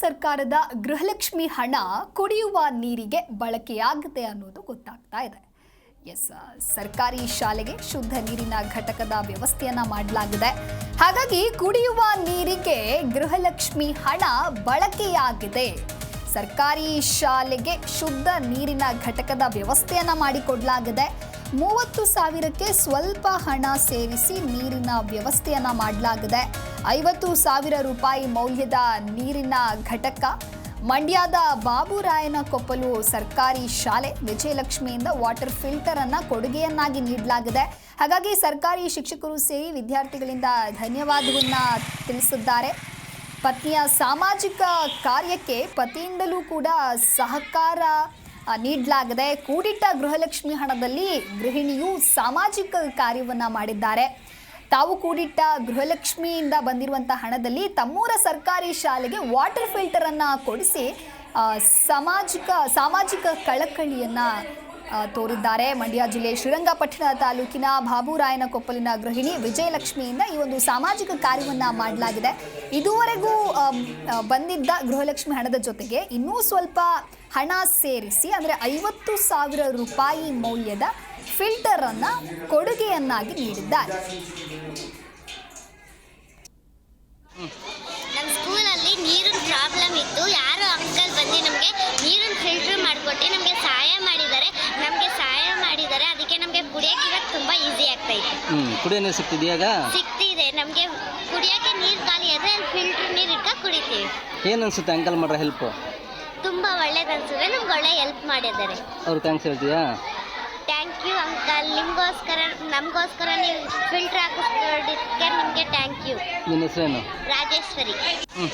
ಸರ್ಕಾರದ ಗೃಹಲಕ್ಷ್ಮಿ ಹಣ ಕುಡಿಯುವ ನೀರಿಗೆ ಬಳಕೆಯಾಗುತ್ತೆ ಅನ್ನೋದು ಗೊತ್ತಾಗ್ತಾ ಇದೆ. ಎಸ್, ಸರ್ಕಾರಿ ಶಾಲೆಗೆ ಶುದ್ಧ ನೀರಿನ ಘಟಕದ ವ್ಯವಸ್ಥೆಯನ್ನ ಮಾಡಲಾಗಿದೆ. ಹಾಗಾಗಿ ಕುಡಿಯುವ ನೀರಿಗೆ ಗೃಹಲಕ್ಷ್ಮಿ ಹಣ ಬಳಕೆಯಾಗಿದೆ. ಸರ್ಕಾರಿ ಶಾಲೆಗೆ ಶುದ್ಧ ನೀರಿನ ಘಟಕದ ವ್ಯವಸ್ಥೆಯನ್ನ ಮಾಡಿಕೊಡಲಾಗಿದೆ. ಮೂವತ್ತು ಸಾವಿರಕ್ಕೆ ಸ್ವಲ್ಪ ಹಣ ಸೇರಿಸಿ ನೀರಿನ ವ್ಯವಸ್ಥೆಯನ್ನ ಮಾಡಲಾಗಿದೆ. ಐವತ್ತು ಸಾವಿರ ರೂಪಾಯಿ ಮೌಲ್ಯದ ನೀರಿನ ಘಟಕ, ಮಂಡ್ಯದ ಬಾಬುರಾಯನ ಕೊಪ್ಪಲು ಸರ್ಕಾರಿ ಶಾಲೆ ವಿಜಯಲಕ್ಷ್ಮಿಯಿಂದ ವಾಟರ್ ಫಿಲ್ಟರ್ ಅನ್ನ ಕೊಡುಗೆಯನ್ನಾಗಿ ನೀಡಲಾಗಿದೆ. ಹಾಗಾಗಿ ಸರ್ಕಾರಿ ಶಿಕ್ಷಕರು ಸೇರಿ ವಿದ್ಯಾರ್ಥಿಗಳಿಂದ ಧನ್ಯವಾದವನ್ನ ತಿಳಿಸಿದ್ದಾರೆ. ಪತ್ನಿಯ ಸಾಮಾಜಿಕ ಕಾರ್ಯಕ್ಕೆ ಪತಿಯಿಂದಲೂ ಕೂಡ ಸಹಕಾರ ನೀಡಲಾಗಿದೆ. ಕೂಡಿಟ್ಟ ಗೃಹಲಕ್ಷ್ಮಿ ಹಣದಲ್ಲಿ ಗೃಹಿಣಿಯು ಸಾಮಾಜಿಕ ಕಾರ್ಯವನ್ನು ಮಾಡಿದ್ದಾರೆ. ತಾವು ಕೂಡಿಟ್ಟ ಗೃಹಲಕ್ಷ್ಮಿಯಿಂದ ಬಂದಿರುವಂಥ ಹಣದಲ್ಲಿ ತಮ್ಮೂರ ಸರ್ಕಾರಿ ಶಾಲೆಗೆ ವಾಟರ್ ಫಿಲ್ಟರ್ ಅನ್ನ ಕೊಡಿಸಿ ಸಾಮಾಜಿಕ ಸಾಮಾಜಿಕ ಕಳಕಳಿಯನ್ನ ತೋರಿದ್ದಾರೆ. ಮಂಡ್ಯ ಜಿಲ್ಲೆ ಶ್ರೀರಂಗಪಟ್ಟಣ ತಾಲೂಕಿನ ಬಾಬುರಾಯನ ಕೊಪ್ಪಲಿನ ಗೃಹಿಣಿ ವಿಜಯಲಕ್ಷ್ಮಿಯಿಂದ ಈ ಒಂದು ಸಾಮಾಜಿಕ ಕಾರ್ಯವನ್ನು ಮಾಡಲಾಗಿದೆ. ಇದುವರೆಗೂ ಬಂದಿದ್ದ ಗೃಹಲಕ್ಷ್ಮಿ ಹಣದ ಜೊತೆಗೆ ಇನ್ನೂ ಸ್ವಲ್ಪ ಹಣ ಸೇರಿಸಿ, ಅಂದರೆ ಐವತ್ತು ಸಾವಿರ ರೂಪಾಯಿ ಮೌಲ್ಯದ ಫಿಲ್ಟರನ್ನು ಕೊಡುಗೆಯನ್ನಾಗಿ ನೀಡಿದ್ದಾರೆ ನಮ್ಮ ಸ್ಕೂಲಲ್ಲಿ ನೀರಿನ ಪ್ರಾಬ್ಲಮ್ ಇತ್ತು ಯಾರೋ ಅಂಕಲ್ ಬಂದು ನಮಗೆ ನೀರನ್ನು ಫಿಲ್ಟರ್ ಮಾಡಿಕೊಟ್ಟು ನಮಗೆ ಸಹಾಯ ಮಾಡಿದ್ದಾರೆ ನಮಗೆ ಸಹಾಯ ಮಾಡಿದ್ದಾರೆ ಅದಕ್ಕೆ ನಮಗೆ ಕುಡಿಯೋಕೆ ಇವಾಗ ತುಂಬ ಈಸಿ ಹ್ಮ್ ಕುಡಿಯೋ ನೀರು ಸಿಗ್ತಿದೆಯಾ ಈಗ? ಸಿಗ್ತಿದೆ. ನಮಗೆ ಕುಡಿಯೋಕ್ಕೆ ನೀರು ಖಾಲಿ ಆದರೆ ಅಲ್ಲಿ ಫಿಲ್ಟರ್ ನೀರು ಇಟ್ಕ ಕುಡಿತೀವಿ. ಏನು ಅನ್ಸುತ್ತೆ ಅಂಕಲ್ ಮಾಡ್ರೆ ಹೆಲ್ಪ್ ತುಂಬ ಒಳ್ಳೇದನ್ಸಿದ್ರೆ ನಮ್ಗೆ ಒಳ್ಳೆ ಹೆಲ್ಪ್ ಮಾಡಿದ್ದಾರೆ. ಅವ್ರು ಥ್ಯಾಂಕ್ಸ್ ಹೇಳ್ತೀಯಾ? ಥ್ಯಾಂಕ್ ಯು ಅಂಕಲ್ ನಿಮಗೋಸ್ಕರ ನಮಗೋಸ್ಕರ ನೀವು ಫಿಲ್ಟರ್ ಹಾಕಿಸ್ಕೊಡೋದಕ್ಕೆ ನಿಮಗೆ ಥ್ಯಾಂಕ್ ಯು ನಿನ್ನ ಹೆಸರೇನು? ರಾಜೇಶ್ವರಿ. ಹ್ಞೂ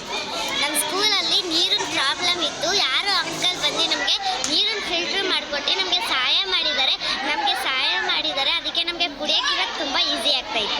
ನಮ್ಮ ಸ್ಕೂಲಲ್ಲಿ ನೀರಿನ ಪ್ರಾಬ್ಲಮ್ ಇತ್ತು. ಯಾರು ಅಂಕಲ್ ಬಂದು ನಮಗೆ ನೀರನ್ನು ಫಿಲ್ಟರ್ ಮಾಡಿಕೊಟ್ಟು ನಮಗೆ ಸಹಾಯ ಮಾಡಿದ್ದಾರೆ. ನಮಗೆ ಸಹಾಯ ಮಾಡಿದ್ದಾರೆ ಅದಕ್ಕೆ ನಮಗೆ ಕುಡಿಯೋಕೆ ಇವಾಗ ತುಂಬ ಈಸಿ ಆಗ್ತೈತೆ ಹ್ಮ್ ಕುಡಿಯೋ ನೀರು